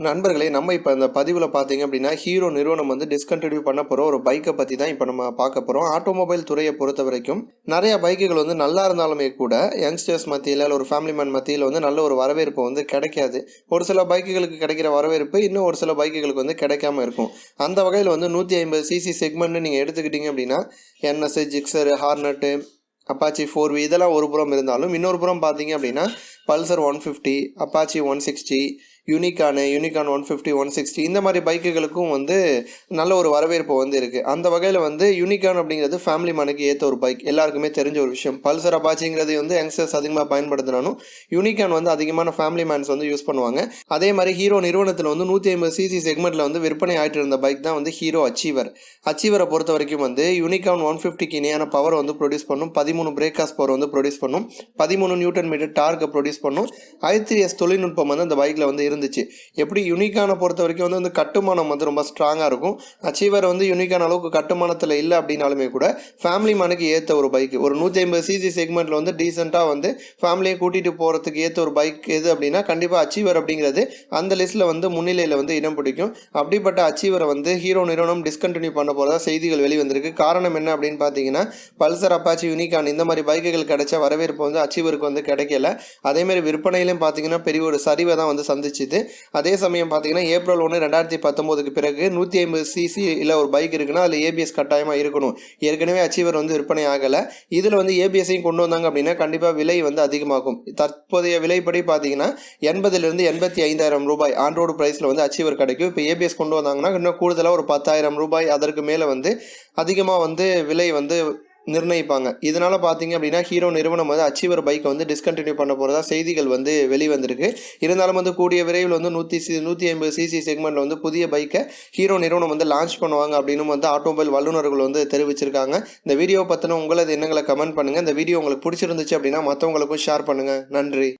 நண்பர்களே நம்ம இப்போ இந்த பதிவில் பார்த்தீங்க அப்படின்னா ஹீரோ நிறுவனம் வந்து டிஸ்கண்டினியூ பண்ண போகிற ஒரு பைக்கை பற்றி தான் இப்போ நம்ம பார்க்க போகிறோம் ஆட்டோமொபைல் துறையை பொறுத்த வரைக்கும் நிறைய பைக்குகள் வந்து நல்லா இருந்தாலுமே கூட யங்ஸ்டர்ஸ் மத்தியில் இல்லை ஒரு ஃபேமிலி மேன் மத்தியில் வந்து நல்ல ஒரு வரவேற்பு வந்து கிடைக்காது. ஒரு சில பைக்குகளுக்கு கிடைக்கிற வரவேற்பு இன்னும் ஒரு சில பைக்குகளுக்கு வந்து கிடைக்காம இருக்கும். அந்த வகையில் வந்து நூற்றி ஐம்பது சிசி செக்மெண்ட்னு நீங்கள் எடுத்துக்கிட்டீங்க அப்படின்னா NS Gixxer Hornet Apache four V இதெல்லாம் ஒரு புறம் இருந்தாலும் இன்னொரு புறம் பார்த்தீங்க அப்படின்னா Pulsar one fifty Apache one sixty Unicorn Unicorn one fifty one sixty இந்த மாதிரி பைக்குகளுக்கும் வந்து நல்ல ஒரு வரவேற்பு வந்து இருக்குது அந்த வகையில் வந்து யூனிகான் அப்படிங்கிறது ஃபேமிலி மேனுக்கு ஏற்ற ஒரு பைக் எல்லாருக்குமே தெரிஞ்ச ஒரு விஷயம். பல்சர் அபாச்சிங்கிறது வந்து யங்ஸ்டர்ஸ் அதிகமாக பயன்படுத்தினாலும் யூனிகான் வந்து அதிகமான ஃபேமிலி மேன்ஸ் வந்து யூஸ் பண்ணுவாங்க. அதே மாதிரி ஹீரோ நிறுவனத்தில் வந்து நூற்றி ஐம்பது சிசி செக்மெண்ட்டில் வந்து விற்பனை ஆகிட்டு இருந்த பைக் தான் வந்து ஹீரோ அச்சீவர் அச்சீவரை பொறுத்த வரைக்கும் வந்து யூனிகான் ஒன் ஃபிஃப்டிக்கு இணையான பவர் வந்து ப்ரொடியூஸ் பண்ணும். பதிமூணு பிரேக்காஸ் பவர் வந்து ப்ரொடியூஸ் பண்ணும். பதிமூணு நியூட்டன் மீட்டர் டார்க்கை ப்ரொடியூஸ் பண்ணும். ஐத்ரிஎஸ் தொழில்நுட்பம் வந்து அந்த பைக்கில் வந்து இருந்துச்சு. எப்படி யூனிக்கான பொறுத்த வரைக்கும் வந்து வந்து கட்டுமானம் வந்து ரொம்ப ஸ்ட்ராங்காக இருக்கும். அச்சீவர் வந்து யூனிக்கான அளவுக்கு கட்டுமானத்தில் இல்லை அப்படின்னாலுமே கூட ஃபேமிலி மேனுக்கு ஏற்ற ஒரு பைக் ஒரு நூற்றி ஐம்பது சிசி செக்மெண்ட்டில் வந்து டீசெண்டாக வந்து ஃபேமிலியை கூட்டிகிட்டு போகிறதுக்கு ஏற்ற ஒரு பைக் எது அப்படின்னா கண்டிப்பாக அச்சீவர் அப்படிங்கிறது அந்த லிஸ்ட்டில் வந்து முன்னிலையில் வந்து இடம் பிடிக்கும். அப்படிப்பட்ட அச்சீவரை வந்து ஹீரோ நிறுவனம் டிஸ்கண்டினியூ பண்ண போகிறதா செய்திகள் வெளிவந்திருக்கு. காரணம் என்ன அப்படின்னு பார்த்தீங்கன்னா பல்சர் அப்பாச்சி யூனிகான் இந்த மாதிரி பைக்குகள் கிடைச்ச வரவேற்பு வந்து அச்சீவருக்கு வந்து கிடைக்கல. அதேமாதிரி விற்பனையிலும் பார்த்தீங்கன்னா பெரிய ஒரு சரிவை தான் வந்து சந்திச்சு சந்திச்சுது அதே சமயம் பார்த்தீங்கன்னா ஏப்ரல் ஒன்று ரெண்டாயிரத்தி பத்தொம்போதுக்கு பிறகு நூற்றி ஐம்பது சிசி இல்லை ஒரு பைக் இருக்குன்னா அதில் ஏபிஎஸ் கட்டாயமாக இருக்கணும். ஏற்கனவே அச்சீவர் வந்து விற்பனை ஆகலை. இதில் வந்து ஏபிஎஸ்ஸையும் கொண்டு வந்தாங்க அப்படின்னா கண்டிப்பாக விலை வந்து அதிகமாகும். தற்போதைய விலைப்படி பார்த்தீங்கன்னா எண்பதுலேருந்து எண்பத்தி ஐந்தாயிரம் ரூபாய் ஆண்ட்ரோடு ப்ரைஸில் வந்து அச்சீவர் கிடைக்கும். இப்போ ஏபிஎஸ் கொண்டு வந்தாங்கன்னா இன்னும் கூடுதலாக ஒரு பத்தாயிரம் ரூபாய் அதற்கு மேலே வந்து அதிகமாக வந்து விலை வந்து நிர்ணயிப்பாங்க. இதனால் பார்த்தீங்க அப்படின்னா ஹீரோ நிறுவனம் வந்து அச்சீவர் பைக்கை வந்து டிஸ்கண்டினியூ பண்ண போகிறதா செய்திகள் வந்து வெளிவந்திருக்கு. இருந்தாலும் வந்து கூடிய விரைவில் வந்து நூற்றி சி நூற்றி ஐம்பது சிசி செக்மெண்ட்டில் வந்து புதிய பைக்கை ஹீரோ நிறுவனம் வந்து லான்ச் பண்ணுவாங்க அப்படின்னு வந்து ஆட்டோமொபைல் வல்லுநர்கள் வந்து தெரிவிச்சிருக்காங்க. இந்த வீடியோ பற்றின உங்களது எண்ணங்களை கமெண்ட் பண்ணுங்கள் இந்த வீடியோ உங்களுக்கு பிடிச்சிருந்துச்சு அப்படின்னா மற்றவங்களுக்கும் ஷேர் பண்ணுங்கள் நன்றி.